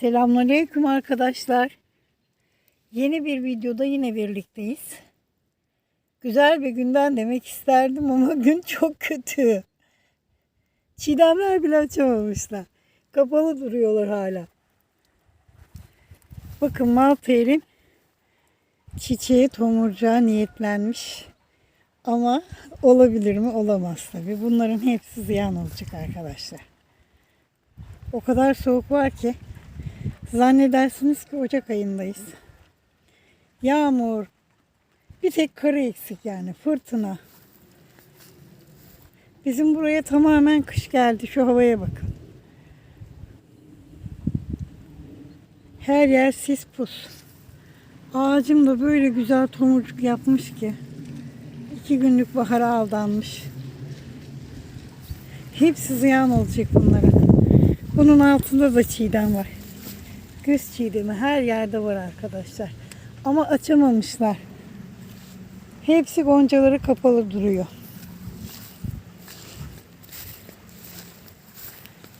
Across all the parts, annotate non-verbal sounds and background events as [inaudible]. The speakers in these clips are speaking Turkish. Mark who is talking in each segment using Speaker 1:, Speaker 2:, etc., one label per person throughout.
Speaker 1: Selamünaleyküm arkadaşlar. Yeni bir videoda yine birlikteyiz. Güzel bir günden demek isterdim ama [laughs] gün çok kötü. Çiğdemler bile açamamışlar. Kapalı duruyorlar hala. Bakın Malper'in çiçeği tomurcuğa niyetlenmiş. Ama olabilir mi? Olamaz tabii. Bunların hepsi ziyan olacak arkadaşlar. O kadar soğuk var ki zannedersiniz ki Ocak ayındayız. Yağmur, bir tek karı eksik yani fırtına. Bizim buraya tamamen kış geldi. Şu havaya bakın. Her yer sis pus. Ağacım da böyle güzel tomurcuk yapmış ki. iki günlük bahara aldanmış. Hepsi ziyan olacak bunlara. Bunun altında da çiğdem var. Göz çiğdemi her yerde var arkadaşlar. Ama açamamışlar. Hepsi goncaları kapalı duruyor.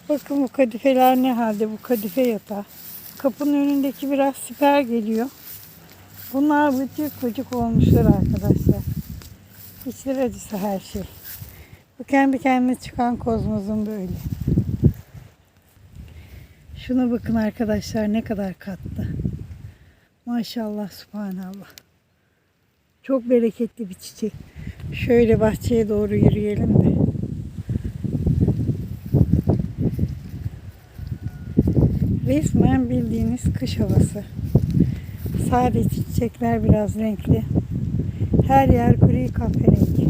Speaker 1: Bakın bu kadifeler ne halde bu kadife yatağı. Kapının önündeki biraz siper geliyor. Bunlar bıcık bıcık olmuşlar arkadaşlar. İçler acısı her şey. Bu kendi kendine çıkan kozmozun böyle. Şuna bakın arkadaşlar ne kadar katlı. Maşallah subhanallah. Çok bereketli bir çiçek. Şöyle bahçeye doğru yürüyelim de. Resmen bildiğiniz kış havası. Sadece çiçekler biraz renkli. Her yer gri kahverengi.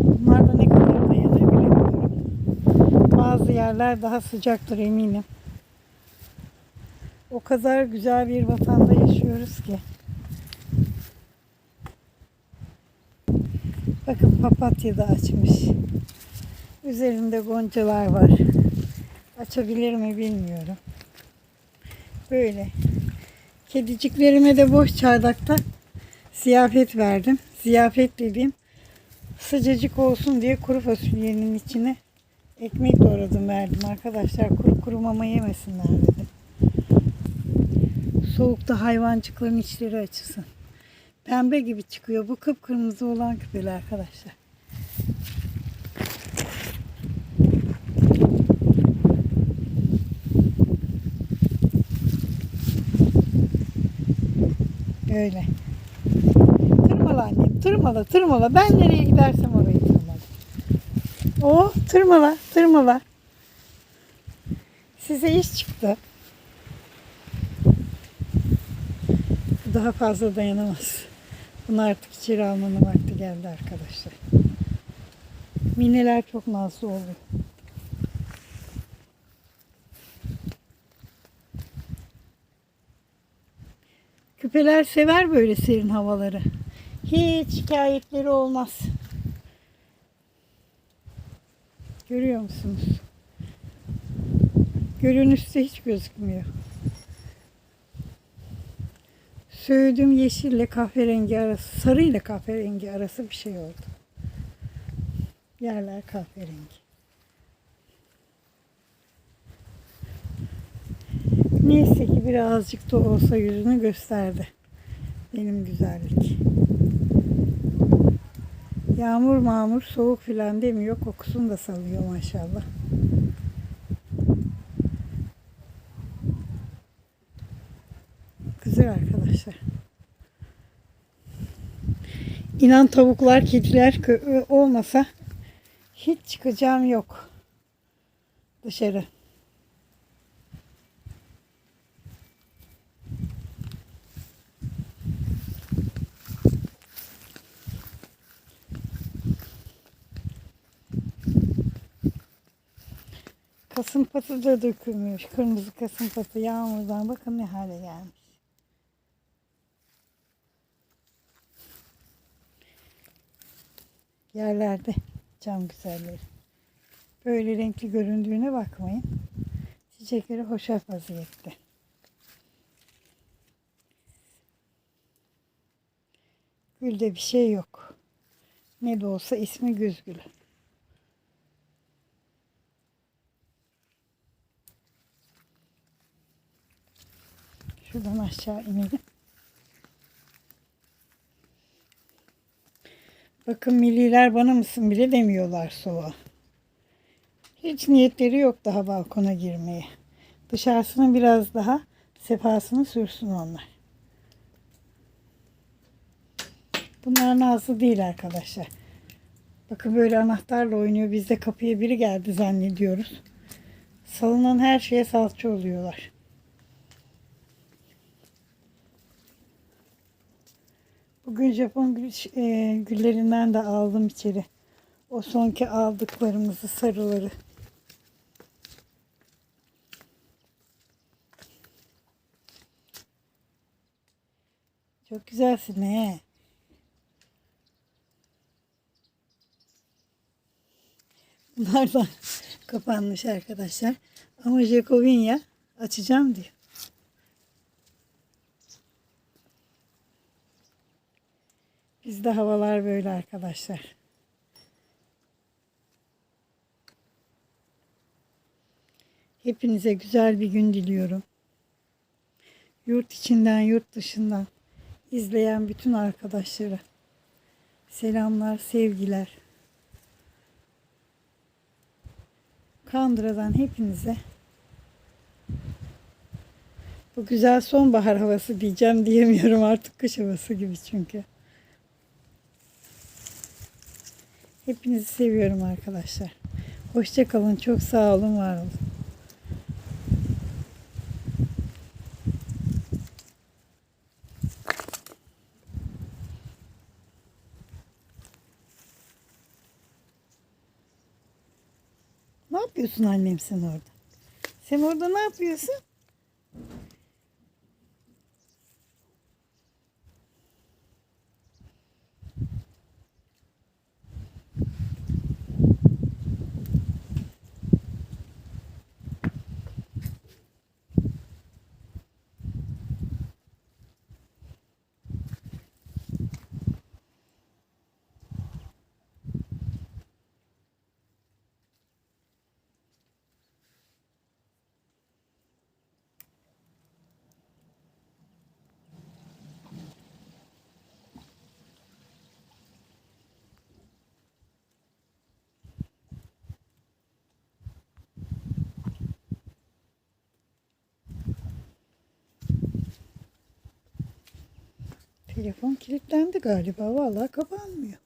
Speaker 1: Bunlar da ne kadar dayanır bilemiyorum. Bazı yerler daha sıcaktır eminim. O kadar güzel bir vatanda yaşıyoruz ki. Bakın papatya da açmış. Üzerinde goncalar var. Açabilir mi bilmiyorum. Böyle. Kediciklerime de boş çardakta ziyafet verdim. Ziyafet dediğim sıcacık olsun diye kuru fasulyenin içine ekmek doğradım verdim arkadaşlar. Kuru kuru mama yemesinler dedim. Soğukta hayvancıkların içleri açılsın. Pembe gibi çıkıyor. Bu kıpkırmızı olan küpeli arkadaşlar. Öyle. Tırmala annem. Tırmala, tırmala. Ben nereye gidersem. O tırmala, tırmala. Size iş çıktı. Daha fazla dayanamaz. Bunu artık içeri almanın vakti geldi arkadaşlar. Mineler çok nazlı oluyor. Küpeler sever böyle serin havaları. Hiç şikayetleri olmaz. Görüyor musunuz? Görünüşte hiç gözükmüyor. Söğüdüm yeşille kahverengi arası, sarı ile kahverengi arası bir şey oldu. Yerler kahverengi. Neyse ki birazcık da olsa yüzünü gösterdi. Benim güzellik. Yağmur mağmur soğuk filan demiyor. Kokusunu da salıyor maşallah. Güzel arkadaşlar. İnan tavuklar, kediler olmasa hiç çıkacağım yok dışarı. Kasım patı da dökülmüş. Kırmızı kasım patı yağmurdan bakın ne hale gelmiş. Yerlerde cam güzelleri. Böyle renkli göründüğüne bakmayın. Çiçekleri hoşaf vaziyette. Gülde bir şey yok. Ne de olsa ismi Güzgül. Şuradan aşağı inelim. Bakın milliler bana mısın bile demiyorlar soğuğa. Hiç niyetleri yok daha balkona girmeye. Dışarısını biraz daha sefasını sürsün onlar. Bunlar nazlı değil arkadaşlar. Bakın böyle anahtarla oynuyor. Biz de kapıya biri geldi zannediyoruz. Salınan her şeye salça oluyorlar. Bugün Japon e, güllerinden de aldım içeri. O sonki aldıklarımızı sarıları. Çok güzelsin he. Bunlar da [laughs] kapanmış arkadaşlar. Ama Jacobinya açacağım diyor. Bizde havalar böyle arkadaşlar. Hepinize güzel bir gün diliyorum. Yurt içinden, yurt dışından izleyen bütün arkadaşlara selamlar, sevgiler. Kandıra'dan hepinize bu güzel sonbahar havası diyeceğim diyemiyorum artık kış havası gibi çünkü. Hepinizi seviyorum arkadaşlar. Hoşça kalın. Çok sağ olun, var olun. Ne yapıyorsun annem sen orada? Sen orada ne yapıyorsun? Telefon kilitlendi galiba. Vallahi kapanmıyor.